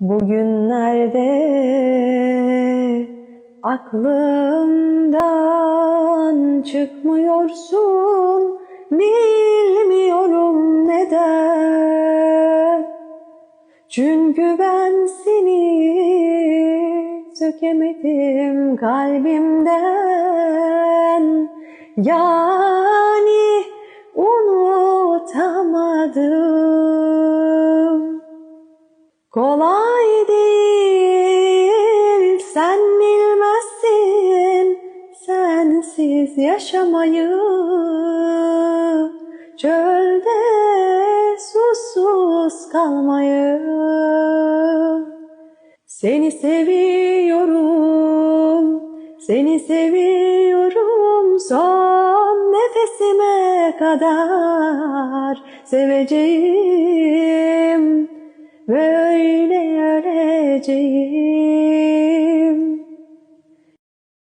Bugünlerde aklımdan çıkmıyorsun Bilmiyorum neden. Çünkü ben seni sökemedim kalbimden. Yani unutamadım Kolay değil. Sen bilmezsin. Sensiz yaşamayı. Çölde susuz kalmayı. Seni seviyorum, seni seviyorum. Son nefesime kadar seveceğim, böyle.